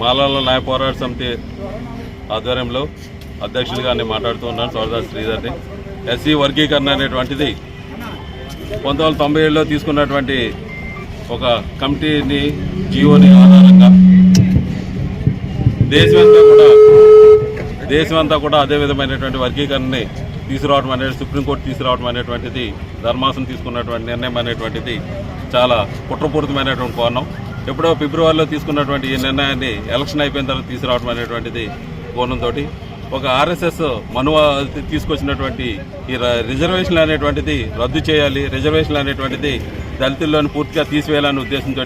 మాలాల న్యాయ పోరాట సమితి ఆధ్వర్యంలో అధ్యక్షులుగా నేను మాట్లాడుతూ ఉన్నాను సోదరు శ్రీధర్ని. ఎస్సీ వర్గీకరణ అనేటువంటిది పంతొమ్మిది వందల తొంభై ఏడులో తీసుకున్నటువంటి ఒక కమిటీని జీవోని ఆధారంగా దేశమంతా కూడా దేశమంతా కూడా అదే విధమైనటువంటి వర్గీకరణని తీసుకురావడం అనేది సుప్రీంకోర్టు తీసుకురావడం అనేటువంటిది ధర్మాసనం తీసుకున్నటువంటి నిర్ణయం అనేటువంటిది చాలా కుట్రపూరితమైనటువంటి కోణం. ఎప్పుడో ఫిబ్రవరిలో తీసుకున్నటువంటి ఈ నిర్ణయాన్ని ఎలక్షన్ అయిపోయిన తర్వాత తీసుకురావడం అనేటువంటిది కోణంతో ఒక ఆర్ఎస్ఎస్ మనువ తీసుకొచ్చినటువంటి ఈ ర- రిజర్వేషన్లు అనేటువంటిది రద్దు చేయాలి రిజర్వేషన్లు అనేటువంటిది దళితుల్లోని పూర్తిగా తీసివేయాలనే ఉద్దేశంతో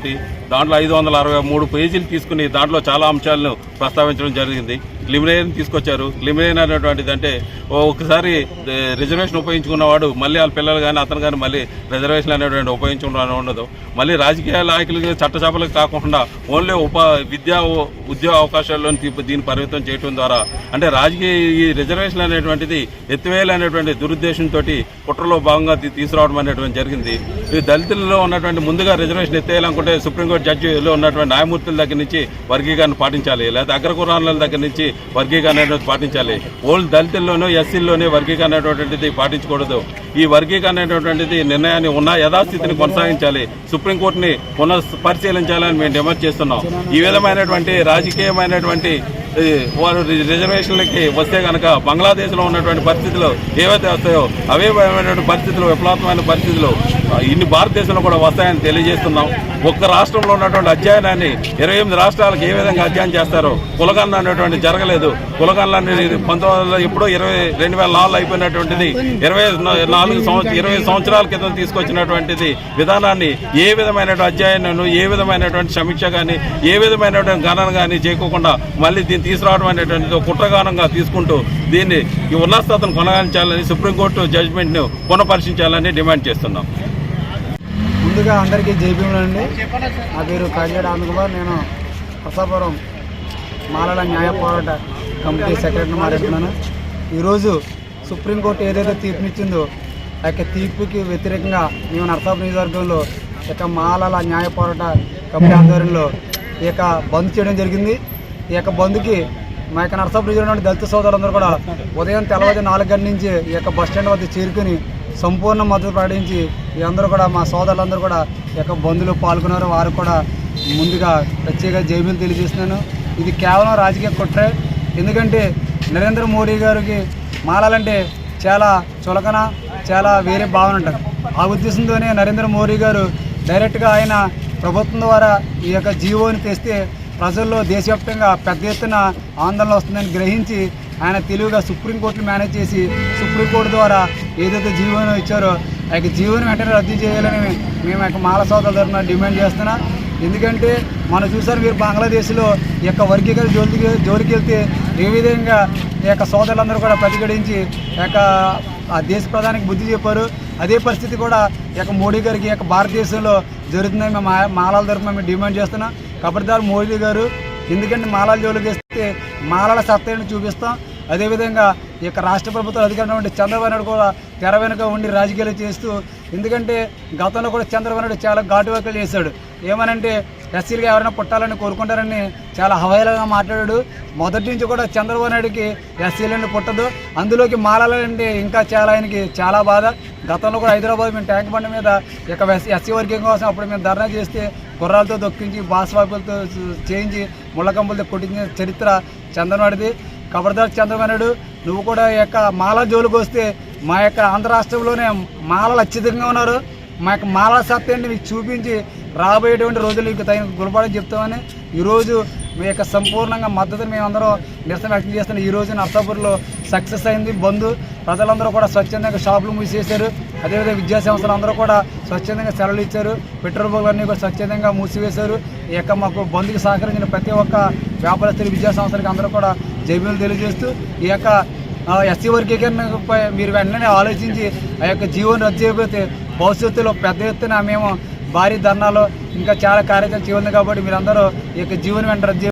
దాంట్లో ఐదు వందల అరవై మూడు పేజీలు తీసుకుని దాంట్లో చాలా అంశాలను ప్రస్తావించడం జరిగింది. లిమినేషన్ తీసుకొచ్చారు. లిమినేయన్ అనేటువంటిది అంటే ఓ ఒకసారి రిజర్వేషన్ ఉపయోగించుకున్నవాడు మళ్ళీ వాళ్ళ పిల్లలు కానీ అతను కానీ మళ్ళీ రిజర్వేషన్ అనేటువంటి ఉపయోగించుకోవడం ఉండదు. మళ్ళీ రాజకీయ నాయకులకి చట్టచాపలకు కాకుండా ఓన్లీ ఉప విద్యా ఉద్యోగ అవకాశాల్లోని దీన్ని పరిమితం చేయడం ద్వారా అంటే రాజకీయ ఈ రిజర్వేషన్ అనేటువంటిది ఎత్తివేయాలనేటువంటి దురుద్దేశంతో కుట్రలో భాగంగా తీసుకురావడం అనేటువంటి జరిగింది. ఈ దళితులలో ఉన్నటువంటి ముందుగా రిజర్వేషన్ ఎత్తేయాలనుకుంటే సుప్రీంకోర్టు జడ్జిలో ఉన్నటువంటి న్యాయమూర్తుల దగ్గర నుంచి వర్గీకరణ పాటించాలి లేదా అగ్రకురాల దగ్గర నుంచి వర్గీకరణ అనేది పాటించాలి. ఓల్డ్ దళితుల్లోనూ ఎస్సీల్లోనే వర్గీకరణ అనేటువంటిది పాటించకూడదు. ఈ వర్గీకరణ అనేటువంటిది నిర్ణయాన్ని ఉన్న యథాస్థితిని కొనసాగించాలి. సుప్రీంకోర్టుని పునఃపరిశీలించాలని మేము డిమాండ్ చేస్తున్నాం. ఈ విధమైనటువంటి రాజకీయమైనటువంటి వారు రిజర్వేషన్లకి వస్తే కనుక బంగ్లాదేశ్లో ఉన్నటువంటి పరిస్థితులు ఏవైతే వస్తాయో అవే పరిస్థితులు విప్లవమైన పరిస్థితులు ఇన్ని భారతదేశంలో కూడా వస్తాయని తెలియజేస్తున్నాం. ఒక్క రాష్ట్రంలో ఉన్నటువంటి అధ్యయనాన్ని ఇరవై ఎనిమిది రాష్ట్రాలకు ఏ విధంగా అధ్యయనం చేస్తారో కులగన్న అనేటువంటి జరగలేదు. కులగన్న అనేది పంతొమ్మిది వందల ఎప్పుడో ఇరవై రెండు వేల నాలుగు అయిపోయినటువంటిది ఇరవై నాలుగు సంవత్సరం ఇరవై సంవత్సరాల క్రితం తీసుకొచ్చినటువంటిది విధానాన్ని ఏ విధమైనటువంటి అధ్యయనం ఏ విధమైనటువంటి సమీక్ష కానీ ఏ విధమైనటువంటి గణన కానీ చేయకోకుండా మళ్ళీ దీన్ని తీసుకురావడం అనేటువంటిది కుట్రగానంగా తీసుకుంటూ దీన్ని ఈ ఉన్నతను కొనసాగించాలని సుప్రీంకోర్టు జడ్జిమెంట్ను పునఃపరిశీలించాలని డిమాండ్ చేస్తున్నాం. ముందుగా అందరికీ జైభీములు అండి. నా పేరు కాజేడు ఆనందకుమార్ నేను ప్రసాపురం మాలల న్యాయ పోరాట కమిటీ సెక్రటరీని మాట్లాడుతున్నాను. ఈరోజు సుప్రీంకోర్టు ఏదైతే తీర్పునిచ్చిందో ఆ యొక్క తీర్పుకి వ్యతిరేకంగా మేము నర్సాపు నియోజకవర్గంలో ఈ యొక్క మాలల న్యాయ పోరాట కమిటీ ఆధ్వర్యంలో ఈ యొక్క బంద్ చేయడం జరిగింది. ఈ యొక్క బంద్కి మా యొక్క నరసాపు నుండి దళిత సోదరులందరూ కూడా ఉదయం తెల్లవారు నాలుగు గంటల నుంచి ఈ యొక్క బస్ స్టాండ్ వద్ద చేరుకుని సంపూర్ణ మద్దతు ప్రకటించి అందరూ కూడా మా సోదరులందరూ కూడా ఈ యొక్క బంధులో పాల్గొన్నారు. వారు కూడా ముందుగా ప్రత్యేక జైబీలు తెలియజేస్తున్నాను. ఇది కేవలం రాజకీయ కుట్రే. ఎందుకంటే నరేంద్ర మోడీ గారికి మారాలంటే చాలా చులకన చాలా వేరే భావన ఉంటుంది. ఆ ఉద్దేశంతోనే నరేంద్ర మోడీ గారు డైరెక్ట్గా ఆయన ప్రభుత్వం ద్వారా ఈ యొక్క జీవోని తెస్తే ప్రజల్లో దేశవ్యాప్తంగా పెద్ద ఎత్తున ఆందోళన వస్తుందని గ్రహించి ఆయన తెలివిగా సుప్రీంకోర్టును మేనేజ్ చేసి సుప్రీంకోర్టు ద్వారా ఏదైతే జీవనం ఇచ్చారో ఆ యొక్క వెంటనే రద్దు చేయాలని మేము యొక్క మాల సోదరుల తరఫున డిమాండ్ చేస్తున్నా. ఎందుకంటే మనం చూసారు మీరు బంగ్లాదేశ్లో ఈ యొక్క వర్గీకరణ జోలికి జోలికి వెళ్తే ఏ విధంగా ఈ యొక్క సోదరులందరూ కూడా ప్రతిఘటించి యొక్క ఆ దేశ ప్రధానికి బుద్ధి చెప్పారు. అదే పరిస్థితి కూడా ఈ యొక్క మోడీ గారికి ఈ యొక్క భారతదేశంలో జరుగుతుందని మేము మా- మాలాల తరఫున మేము డిమాండ్ చేస్తున్నాం. కబడ్దార్ మోదీ గారు ఎందుకంటే మాలాల జోలికి వేస్తే మాలాల సత్తాన్ని చూపిస్తాం. అదేవిధంగా ఈ యొక్క రాష్ట్ర ప్రభుత్వం అధికారంలో ఉండి చంద్రబాబు నాయుడు కూడా తెర వెనుక ఉండి రాజకీయాలు చేస్తూ ఎందుకంటే గతంలో కూడా చంద్రబాబు నాయుడు చాలా ఘాటు వ్యాఖ్యలు చేశాడు. ఏమనంటే ఎస్సీలుగా ఎవరైనా పుట్టాలని కోరుకుంటారని చాలా హవాయిలుగా మాట్లాడాడు. మొదటి నుంచి కూడా చంద్రబాబు నాయుడుకి ఎస్సీలని పుట్టదు అందులోకి మాలాలంటే ఇంకా చాలా ఆయనకి చాలా బాధ. గతంలో కూడా హైదరాబాద్ మేము ట్యాంక్ బండి మీద ఇక ఎస్సీ వర్గం కోసం అప్పుడు మేము ధర్నా చేస్తే గుర్రాలతో దొక్కించి బాస్వాపులతో చేయించి ముళ్ళకంపులతో కొట్టించిన చరిత్ర చంద్రబాబుది కబర్దాస్ చంద్రబాబు నువ్వు కూడా యొక్క మాల జోలికి వస్తే మా యొక్క ఆంధ్ర రాష్ట్రంలోనే మాలలు అత్యధికంగా ఉన్నారు. మా యొక్క మాల సత్యాన్ని మీకు చూపించి రాబోయేటువంటి రోజులు మీకు తగిన గుణపాఠం చెప్తామని ఈరోజు మీ యొక్క సంపూర్ణంగా మద్దతుని మేమందరం నిరసన వ్యక్తం చేస్తున్న ఈ రోజు నర్సాపూర్లో సక్సెస్ అయింది. బంధు ప్రజలందరూ కూడా స్వచ్ఛందంగా షాపులు మూసివేశారు అదేవిధంగా విద్యా సంస్థలు అందరూ కూడా స్వచ్ఛందంగా సెలవులు ఇచ్చారు. పెట్రోల్ బంకులన్నీ కూడా స్వచ్ఛందంగా మూసివేశారు. ఈ యొక్క మాకు బంద్కి సహకరించిన ప్రతి ఒక్క వ్యాపారస్తులు విద్యా సంస్థలకి అందరూ కూడా జైబీలు తెలియజేస్తూ ఈ యొక్క ఎస్సీ వర్గీకరణపై మీరు వెంటనే ఆలోచించి ఆ యొక్క జీవోని రద్దు చేయకపోతే భవిష్యత్తులో పెద్ద ఎత్తున మేము భారీ ధర్నాలు ఇంకా చాలా కార్యక్రమం చేయాలి కాబట్టి మీరందరూ ఈ యొక్క జీవన వెంట రద్దు